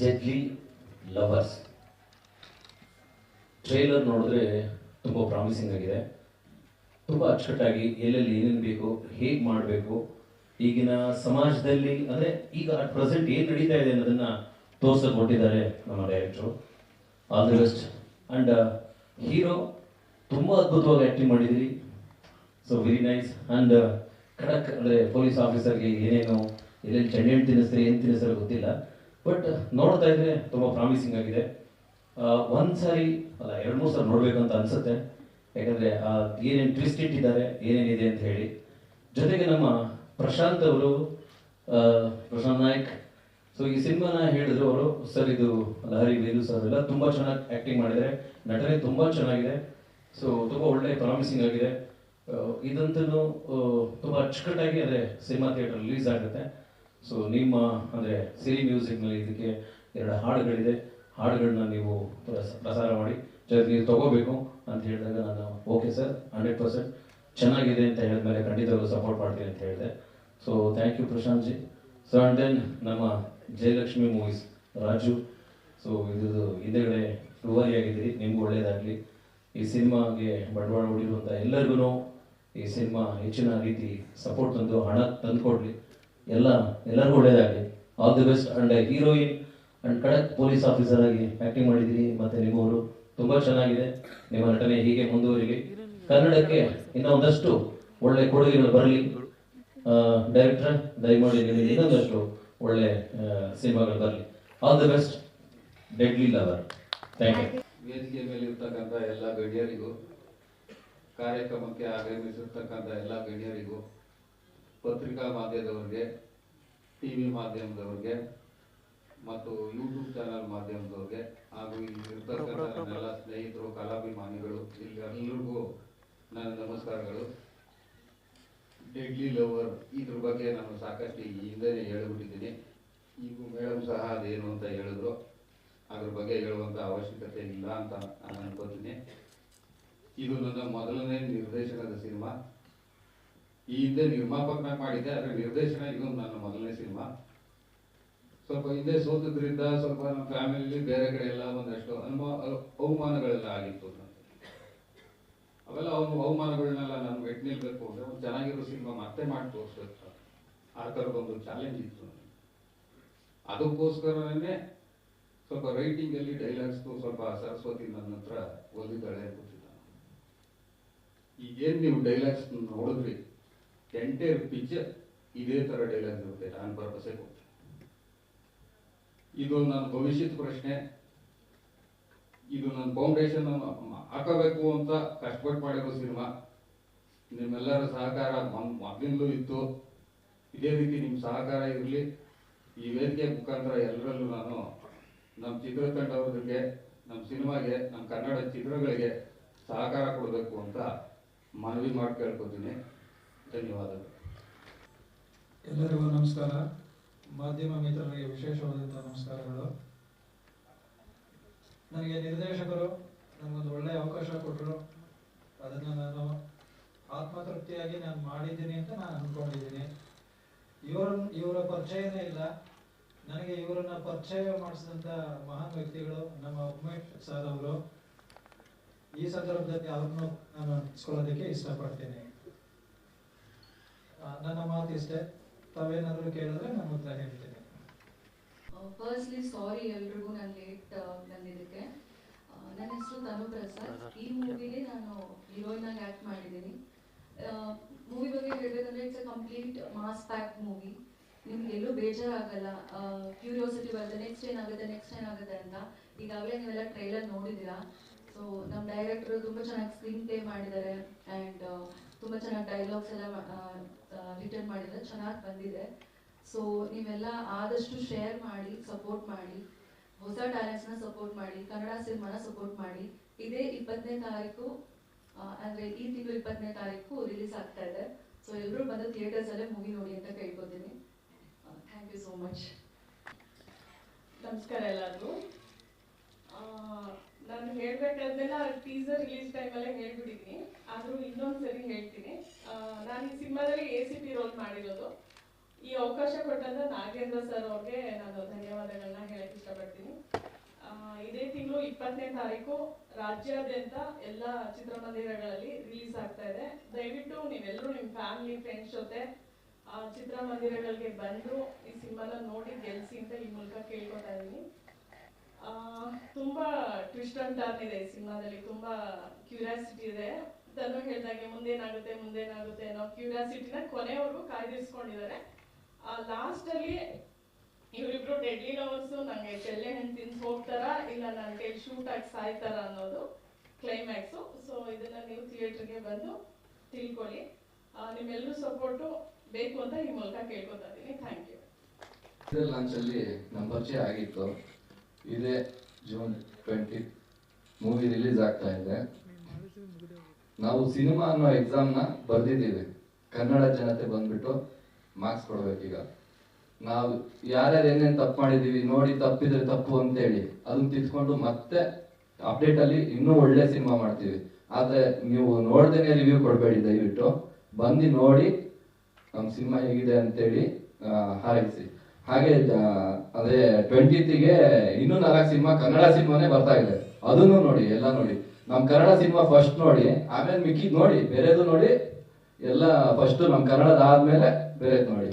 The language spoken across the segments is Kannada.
ಡೆಡ್ಲಿ ಲವರ್ಸ್ ಟ್ರೇಲರ್ ನೋಡಿದ್ರೆ ತುಂಬ ಪ್ರಾಮಿಸಿಂಗ್ ಆಗಿದೆ. ತುಂಬ ಅಚ್ಚುಕಟ್ಟಾಗಿ ಎಲ್ಲೆಲ್ಲಿ ಏನೇನು ಬೇಕು ಹೇಗೆ ಮಾಡಬೇಕು, ಈಗಿನ ಸಮಾಜದಲ್ಲಿ, ಅಂದರೆ ಈಗ ಅಟ್ ಪ್ರೆಸೆಂಟ್ ಏನು ನಡೀತಾ ಇದೆ ಅನ್ನೋದನ್ನು ತೋರ್ಸಕ್ಕೆ ಕೊಟ್ಟಿದ್ದಾರೆ ನಮ್ಮ ಡೈರೆಕ್ಟ್ರು all the best and hero ತುಂಬ ಅದ್ಭುತವಾಗಿ ಆ್ಯಕ್ಟಿಂಗ್ ಮಾಡಿದ್ದೀರಿ. ಸೊ ವೆರಿ ನೈಸ್ ಆ್ಯಂಡ್ ಖಡಕ್ ಅಂದರೆ ಪೊಲೀಸ್ ಆಫೀಸರ್ಗೆ ಏನೇನು, ಎಲ್ಲೆಲ್ಲಿ ಚೆಂಡೆಣ್ಣು ತಿನ್ನಿಸ್ತಾರೆ, ಏನು ತಿನ್ನಿಸ್ತಾರೆ ಗೊತ್ತಿಲ್ಲ. ಬಟ್ ನೋಡ್ತಾ ಇದ್ರೆ ತುಂಬ ಪ್ರಾಮಿಸಿಂಗ್ ಆಗಿದೆ. ಒಂದು ಸಾರಿ ಅಲ್ಲ, ಎರಡು ಮೂರು ಸಲ ನೋಡ್ಬೇಕು ಅಂತ ಅನ್ಸುತ್ತೆ. ಯಾಕಂದ್ರೆ, ಆ, ಏನೇನು ಟ್ವಿಸ್ಟ್ ಇಟ್ಟಿದ್ದಾರೆ, ಏನೇನಿದೆ ಅಂತ ಹೇಳಿ. ಜೊತೆಗೆ ನಮ್ಮ ಪ್ರಶಾಂತ್ ಅವರು ಪ್ರಶಾಂತ್ ನಾಯಕ್. ಸೊ ಈ ಸಿನಿಮಾನ ಹೇಳಿದ್ರು ಅವರು, ಸರ್, ಇದು ಲಹರಿ ವೇಲು ಸರ್, ಎಲ್ಲ ತುಂಬಾ ಚೆನ್ನಾಗಿ ಆಕ್ಟಿಂಗ್ ಮಾಡಿದ್ದಾರೆ. ನಟನೆ ತುಂಬಾ ಚೆನ್ನಾಗಿದೆ. ಸೊ ತುಂಬಾ ಒಳ್ಳೆ ಪ್ರಾಮಿಸಿಂಗ್ ಆಗಿದೆ. ಇದಂತೂ ತುಂಬಾ ಅಚ್ಚುಕಟ್ಟಾಗಿ ಅದೇ ಸಿನಿಮಾ ಥಿಯೇಟರ್ ರಿಲೀಸ್ ಆಗುತ್ತೆ. ಸೊ ನಿಮ್ಮ, ಅಂದರೆ ಸಿರಿ ಮ್ಯೂಸಿಕ್ನಲ್ಲಿ ಇದಕ್ಕೆ ಎರಡು ಹಾಡುಗಳಿದೆ. ಹಾಡುಗಳನ್ನ ನೀವು ಪ್ರಸ- ಪ್ರಸಾರ ಮಾಡಿ, ಜೊತೆಗೆ ನೀವು ತಗೋಬೇಕು ಅಂತ ಹೇಳಿದಾಗ ನಾನು ಓಕೆ ಸರ್ ಹಂಡ್ರೆಡ್ ಪರ್ಸೆಂಟ್ ಚೆನ್ನಾಗಿದೆ ಅಂತ ಹೇಳಿದ್ಮೇಲೆ ಖಂಡಿತವಾಗ್ಲೂ ಸಪೋರ್ಟ್ ಮಾಡ್ತೀನಿ ಅಂತ ಹೇಳಿದೆ. So thank you Prashant ji. So and then ನಮ್ಮ ಜಯಲಕ್ಷ್ಮಿ ಮೂವೀಸ್ ರಾಜು. ಸೊ ಇದು ಹಿಂದೆಗಡೆ ರೂವಾರಿ ಆಗಿದ್ದೀರಿ, ನಿಮ್ಗೆ ಒಳ್ಳೆಯದಾಗಲಿ ಈ ಸಿನಿಮಾಗೆ ಬಂಡವಾಳ ಹೂಡಿರುವಂಥ ಎಲ್ಲರಿಗೂ ಈ ಸಿನಿಮಾ ಹೆಚ್ಚಿನ ರೀತಿ ಸಪೋರ್ಟ್ ತಂದು ಹಣ ತಂದುಕೊಡ್ಲಿ. ಎಲ್ಲ, ಎಲ್ಲರಿಗೂ ಒಳ್ಳೇದಾಗಲಿ all the best and heroine and ಖಡಕ್ ಪೊಲೀಸ್ ಆಫೀಸರ್ ಆಗಿ ಆಕ್ಟಿಂಗ್ ಮಾಡಿದ್ದೀರಿ. ಮತ್ತೆ ನಿಮ್ಮವರು ತುಂಬಾ ಚೆನ್ನಾಗಿದೆ. ನಿಮ್ಮ ನಟನೆ ಹೀಗೆ ಮುಂದುವರಿಲಿ. ಕನ್ನಡಕ್ಕೆ ಇನ್ನೂ ಒಂದಷ್ಟು ಒಳ್ಳೆ ಕೊಡುಗೆಗಳು ಬರಲಿ. ಡೈರೆಕ್ಟರ್ ದಯಮಾಡಿ ನಿಮಗೆ ಇನ್ನೊಂದಷ್ಟು ಒಳ್ಳೆ ಸಿನಿಮಾಗಳು ಬರಲಿ. All the best deadly lover thank you ವೇದಿಕೆ ಮೇಲೆ ಇರ್ತಕ್ಕಂಥ ಎಲ್ಲ ಗಣ್ಯರಿಗೂ ಕಾರ್ಯಕ್ರಮಕ್ಕೆ ಆಗಮಿಸಿರ್ತಕ್ಕಂಥ ಎಲ್ಲ ಪತ್ರಿಕಾ ಮಾಧ್ಯಮದವರಿಗೆ ಟಿ ವಿ ಮಾಧ್ಯಮದವರಿಗೆ, ಮತ್ತು ಯೂಟ್ಯೂಬ್ ಚಾನಲ್ ಮಾಧ್ಯಮದವ್ರಿಗೆ, ಹಾಗೂ ಇರ್ತಕ್ಕಂಥ ನನ್ನೆಲ್ಲ ಸ್ನೇಹಿತರು, ಕಲಾಭಿಮಾನಿಗಳು ಇಲ್ಲಿ ಎಲ್ಲರಿಗೂ ನನ್ನ ನಮಸ್ಕಾರಗಳು. ಡೆಡ್ಲಿ ಲವರ್ ಇದ್ರ ಬಗ್ಗೆ ನಾನು ಸಾಕಷ್ಟು ಈ ಹಿಂದೆನೇ ಹೇಳಿಬಿಟ್ಟಿದ್ದೀನಿ. ಈಗ ಮೇಡಮ್ ಸಹ ಅದೇನು ಅಂತ ಹೇಳಿದ್ರು. ಅದ್ರ ಬಗ್ಗೆ ಹೇಳುವಂತ ಅವಶ್ಯಕತೆ ಇಲ್ಲ ಅಂತ ನಾನು ಅನ್ಕೋತೀನಿ. ಇದು ನನ್ನ ಮೊದಲನೇ ನಿರ್ದೇಶನದ ಸಿನಿಮಾ. ಈ ಹಿಂದೆ ನಿರ್ಮಾಪಕನಾಗಿ ಮಾಡಿದ್ದೆ, ಅದರ ನಿರ್ದೇಶನ ಇದು ನನ್ನ ಮೊದಲನೇ ಸಿನಿಮಾ. ಸ್ವಲ್ಪ ಹಿಂದೆ ಸೋತದ್ರಿಂದ ಸ್ವಲ್ಪ ನಮ್ಮ ಫ್ಯಾಮಿಲಿ ಬೇರೆ ಕಡೆ ಎಲ್ಲ ಒಂದಷ್ಟು ಅನುಮ ಅವಮಾನಗಳೆಲ್ಲ ಆಗಿತ್ತು. ಅವೆಲ್ಲ ಅವನು ಅವಮಾನಗಳನ್ನೆಲ್ಲ ನಾನು ಮೆಟ್ ನಿಲ್ಬೇಕು ಅಂದ್ರೆ ಒಂದು ಚೆನ್ನಾಗಿರೋ ಸಿನಿಮಾ ಮತ್ತೆ ಮಾಡಿ ತೋರಿಸ್ಬೇಕು ಆ ಥರದೊಂದು ಚಾಲೆಂಜ್ ಇತ್ತು ಅದಕ್ಕೋಸ್ಕರನೇ ಸ್ವಲ್ಪ ರೈಟಿಂಗ್ ಅಲ್ಲಿ ಡೈಲಾಗ್ಸ್ ಸ್ವಲ್ಪ ಸರಸ್ವತಿ ನನ್ನ ಹತ್ರ ಓದಿದ್ದಾಳೆ ಗೊತ್ತಿಲ್ಲ. ಈಗೇನು ನೀವು ಡೈಲಾಗ್ಸ್ ನೋಡಿದ್ರಿ? ಎಂಟೈರ್ ಪಿಕ್ಚರ್ ಇದೇ ತರ ಡೈಲಾಗ್ ಇರುತ್ತೆ ನಾನು ಪರ್ಪಸೇ ಕೊಡ್ತೀನಿ. ಇದು ನನ್ನ ಭವಿಷ್ಯದ ಪ್ರಶ್ನೆ. ಇದು ನನ್ನ ಫೌಂಡೇಶನ್ ಹಾಕಬೇಕು ಅಂತ ಕಷ್ಟಪಟ್ಟು ಮಾಡಿರೋ ಸಿನಿಮಾ. ನಿಮ್ಮೆಲ್ಲರ ಸಹಕಾರ ಮೊದಲಿಂದಲೂ ಇತ್ತು. ಇದೇ ರೀತಿ ನಿಮ್ಮ ಸಹಕಾರ ಇರಲಿ. ಈ ವೇದಿಕೆ ಮುಖಾಂತರ ಎಲ್ಲರಲ್ಲೂ ನಾನು ನಮ್ಮ ಚಿತ್ರತಂಡವರಿಗೆ ನಮ್ಮ ಸಿನಿಮಾಗೆ ನಮ್ಮ ಕನ್ನಡ ಚಿತ್ರಗಳಿಗೆ ಸಹಕಾರ ಕೊಡಬೇಕು ಅಂತ ಮನವಿ ಮಾಡಿ ಕೇಳ್ಕೊತೀನಿ ಧನ್ಯವಾದಗಳು. ಎಲ್ಲರಿಗೂ ನಮಸ್ಕಾರ. ಮಾಧ್ಯಮ ಮಿತ್ರರಿಗೆ ವಿಶೇಷವಾದಂಥ ನಮಸ್ಕಾರಗಳು. ನನಗೆ ನಿರ್ದೇಶಕರು ನನಗೊಂದು ಒಳ್ಳೆಯ ಅವಕಾಶ ಕೊಟ್ಟರು ಅದನ್ನು ನಾನು ಆತ್ಮತೃಪ್ತಿಯಾಗಿ ನಾನು ಮಾಡಿದ್ದೀನಿ ಅಂತ ನಾನು ಅಂದ್ಕೊಂಡಿದ್ದೀನಿ ಇವರ ಇವರ ಪರಿಚಯನೇ ಇಲ್ಲ. ನನಗೆ ಇವರನ್ನ ಪರಿಚಯ ಮಾಡಿಸಿದಂಥ ಮಹಾನ್ ವ್ಯಕ್ತಿಗಳು ನಮ್ಮ ಉಮೇಶ್ ಸರ್ ಅವರು. ಈ ಸಂದರ್ಭದಲ್ಲಿ ಅವ್ರನ್ನೂ ನಾನು ಇಸ್ಕೊಳ್ಳೋದಕ್ಕೆ ಇಷ್ಟಪಡ್ತೀನಿ. ನನ್ನ ಮಾತು ಇಷ್ಟೇ. ತಾವೇನಾದರೂ ಕೇಳಿದ್ರೆ ನಾನು ಉತ್ತರ ಹೇಳ್ತೇನೆ. ಫಸ್ಟ್ಲಿ ಸಾರಿ ಎಲ್ರಿಗೂ ನಾನು ಲೇಟ್ ಬಂದಿದ್ದಕ್ಕೆ. ನನ್ನ ಹೆಸರು ತನು ಪ್ರಸಾದ್. ಈ ಮೂವಿಲಿ ನಾನು ಹೀರೋಯಿನ್ ಆಗಿ ಆಕ್ಟ್ ಮಾಡಿದ್ದೀನಿ. ಮೂವಿ ಬಗ್ಗೆ ಹೇಳ್ಬೇಕಂದ್ರೆ it's a complete mass pack movie ನಿಮ್ಗೆ ಎಲ್ಲೂ ಬೇಜಾರಾಗಲ್ಲ. ಕ್ಯೂರಿಯಾಸಿಟಿ ಬರುತ್ತೆ. ನೆಕ್ಸ್ಟ್ ಏನಾಗುತ್ತೆ? ನೆಕ್ಸ್ಟ್ ಏನಾಗುತ್ತೆ ಅಂತ. ಈಗಾಗಲೇ ನೀವೆಲ್ಲ ಟ್ರೈಲರ್ ನೋಡಿದ್ದೀರಾ. ಸೊ ನಮ್ಮ ಡೈರೆಕ್ಟರ್ ತುಂಬ ಚೆನ್ನಾಗಿ ಸ್ಕ್ರೀನ್ ಪ್ಲೇ ಮಾಡಿದ್ದಾರೆ ಆ್ಯಂಡ್ ತುಂಬ ಚೆನ್ನಾಗಿ ಡೈಲಾಗ್ಸ್ ಎಲ್ಲ ರಿಟರ್ನ್ ಮಾಡಿದ್ರೆ ಚೆನ್ನಾಗಿ ಬಂದಿದೆ. ಸೊ ನೀವೆಲ್ಲ ಆದಷ್ಟು ಶೇರ್ ಮಾಡಿ ಸಪೋರ್ಟ್ ಮಾಡಿ, ಹೊಸ ಟ್ಯಾಲೆಂಟ್ಸ್ನ ಸಪೋರ್ಟ್ ಮಾಡಿ, ಕನ್ನಡ ಸಿನಿಮಾನ ಸಪೋರ್ಟ್ ಮಾಡಿ, ಇದೇ ಇಪ್ಪತ್ತನೇ ತಾರೀಕು ಅಂದರೆ ಈ ತಿಂಗಳು ಇಪ್ಪತ್ತನೇ ತಾರೀಕು ರಿಲೀಸ್ ಆಗ್ತಾ ಇದೆ. ಸೊ ಎಲ್ಲರೂ ಬಂದು ಥಿಯೇಟರ್ಸ್ ಅಲ್ಲೇ ಮೂವಿ ನೋಡಿ ಅಂತ ಕೇಳ್ಕೊತೀನಿ. ಥ್ಯಾಂಕ್ ಯು ಸೋ ಮಚ್ ನಮಸ್ಕಾರ ಎಲ್ಲರಿಗೂ. ನಾನು ಹೇಳ್ಬೇಕಾದ್ದೆಲ್ಲ ಟೀಸರ್ ರಿಲೀಸ್ ಟೈಮಲ್ಲೇ ಹೇಳ್ಬಿಟ್ಟಿದ್ದೀನಿ. ಆದರೂ ಇನ್ನೊಂದು ಸರಿ ಹೇಳ್ತೀನಿ. ನಾನು ಈ ಸಿನಿಮಾದಲ್ಲಿ ಎ ಸಿ ಪಿ ರೋಲ್ ಮಾಡಿರೋದು. ಈ ಅವಕಾಶ ಕೊಟ್ಟಂತ ನಾಗೇಂದ್ರ ಸರ್ ಅವ್ರಿಗೆ ನಾನು ಧನ್ಯವಾದಗಳನ್ನ ಹೇಳಕ್ ಇಷ್ಟಪಡ್ತೀನಿ. ಇದೇ ತಿಂಗಳು ಇಪ್ಪತ್ತನೇ ತಾರೀಕು ರಾಜ್ಯಾದ್ಯಂತ ಎಲ್ಲ ಚಿತ್ರಮಂದಿರಗಳಲ್ಲಿ ರಿಲೀಸ್ ಆಗ್ತಾ ಇದೆ. ದಯವಿಟ್ಟು ನೀವೆಲ್ಲರೂ ನಿಮ್ಮ ಫ್ಯಾಮಿಲಿ ಫ್ರೆಂಡ್ಸ್ ಜೊತೆ ಚಿತ್ರಮಂದಿರಗಳಿಗೆ ಬಂದು ಈ ಸಿನಿಮಾನ ನೋಡಿ ಗೆಲ್ಸಿ ಅಂತ ಈ ಮೂಲಕ ಕೇಳ್ಕೊತಾ ಇದ್ದೀನಿ. ತುಂಬಾ ಟ್ವಿಸ್ಟ್ ಟರ್ನ್ ಇದೆ ಸಿನಿಮಾದಲ್ಲಿ, ತುಂಬಾ ಕ್ಯೂರಿಯಾಸಿಟಿ ಇದೆ. ತನು ಹೇಳ್ದಾಗೆ ಮುಂದೇನಾಗುತ್ತೆ ಮುಂದೇನಾಗುತ್ತೆ ಅನ್ನೋ ಕ್ಯೂರಿಯಾಸಿಟಿನ ಕೊನೆವರೆಗೂ ಕಾಯ್ದಿರಿಸ್ಕೊಂಡಿದ್ದಾರೆ. ಆ ಲಾಸ್ಟ್ ಅಲ್ಲಿ ಇವರಿಬ್ರು ಡೆಡ್ಲಿ ಲವರ್ಸ್ ನಂಗೆ ಚೆಲ್ಲೆ ಹೆಣ್ ತಿನ್ಸ್ ಹೋಗ್ತಾರ, ಇಲ್ಲ ನನ್ನ ಕೈಲಿ ಶೂಟ್ ಆಗಿ ಸಾಯ್ತಾರ ಅನ್ನೋದು ಕ್ಲೈಮ್ಯಾಕ್ಸ್ ಸೊ ಇದನ್ನ ನೀವು ಥಿಯೇಟರ್ಗೆ ಬಂದು ತಿಳ್ಕೊಳ್ಳಿ. ನಿಮ್ಮೆಲ್ಲರೂ ಸಪೋರ್ಟು ಬೇಕು ಅಂತ ಈ ಮೂಲಕ ಕೇಳ್ಕೊತಾ ಇದ್ದೀನಿ. ಥ್ಯಾಂಕ್ ಯು ಲಾಂಚ್ ಲಾಂಚಲ್ಲಿ ನಮ್ಮ ಪರಿಚಯ ಆಗಿತ್ತು. ಇದೇ ಜೂನ್ ಟ್ವೆಂಟಿ ಮೂವಿ ರಿಲೀಸ್ ಆಗ್ತಾ ಇದೆ. ನಾವು ಸಿನಿಮಾ ಅನ್ನೋ ಎಕ್ಸಾಮ್ನ ಬರ್ದಿದ್ದೀವಿ. ಕನ್ನಡ ಜನತೆ ಬಂದ್ಬಿಟ್ಟು ಮಾರ್ಕ್ಸ್ ಕೊಡ್ಬೇಕೀಗ. ನಾವು ಯಾರ್ಯಾರು ಏನೇನು ತಪ್ಪು ಮಾಡಿದೀವಿ ನೋಡಿ ತಪ್ಪಿದ್ರೆ ತಪ್ಪು ಅಂತೇಳಿ ಅದನ್ನ ತಿದ್ಕೊಂಡು ಮತ್ತೆ ಅಪ್ಡೇಟ್ ಅಲ್ಲಿ ಇನ್ನೂ ಒಳ್ಳೆ ಸಿನಿಮಾ ಮಾಡ್ತೀವಿ. ಆದ್ರೆ ನೀವು ನೋಡ್ದೇನೆ ರಿವ್ಯೂ ಕೊಡಬೇಡಿ ದಯವಿಟ್ಟು. ಬಂದು ನೋಡಿ ನಮ್ಮ ಸಿನಿಮಾ ಹೇಗಿದೆ ಅಂತೇಳಿ ಹಾರೈಸಿ. ಹಾಗೆ ಅದೇ ಟ್ವೆಂಟಿತಿಗೆ ಇನ್ನೂ ನಾಲ್ಕು ಸಿನಿಮಾ ಕನ್ನಡ ಸಿನಿಮಾನೇ ಬರ್ತಾ ಇದೆ. ಅದನ್ನು ನೋಡಿ, ಎಲ್ಲ ನೋಡಿ. ನಮ್ ಕನ್ನಡ ಸಿನಿಮಾ ಫಸ್ಟ್ ನೋಡಿ, ಆಮೇಲೆ ಮಿಕ್ಕಿ ನೋಡಿ, ಬೇರೆದು ನೋಡಿ, ಎಲ್ಲ ಫಸ್ಟ್ ನಮ್ ಕನ್ನಡದ ಆದ್ಮೇಲೆ ಬೇರೆದು ನೋಡಿ.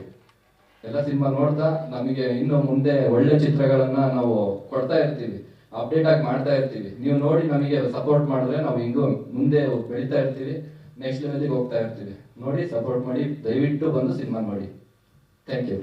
ಎಲ್ಲ ಸಿನಿಮಾ ನೋಡ್ತಾ, ನಮಗೆ ಇನ್ನು ಮುಂದೆ ಒಳ್ಳೆ ಚಿತ್ರಗಳನ್ನ ನಾವು ಕೊಡ್ತಾ ಇರ್ತೀವಿ ಅಪ್ಡೇಟ್ ಆಗಿ ಮಾಡ್ತಾ ಇರ್ತೀವಿ. ನೀವು ನೋಡಿ, ನಮಗೆ ಸಪೋರ್ಟ್ ಮಾಡಿದ್ರೆ ನಾವು ಹಿಂಗೂ ಮುಂದೆ ಬೆಳಿತಾ ಇರ್ತೀವಿ ನೆಕ್ಸ್ಟ್ ಲೆವೆಲ್ಗೆ ಹೋಗ್ತಾ ಇರ್ತೀವಿ. ನೋಡಿ ಸಪೋರ್ಟ್ ಮಾಡಿ, ದಯವಿಟ್ಟು ಬಂದು ಸಿನಿಮಾ ನೋಡಿ. Thank you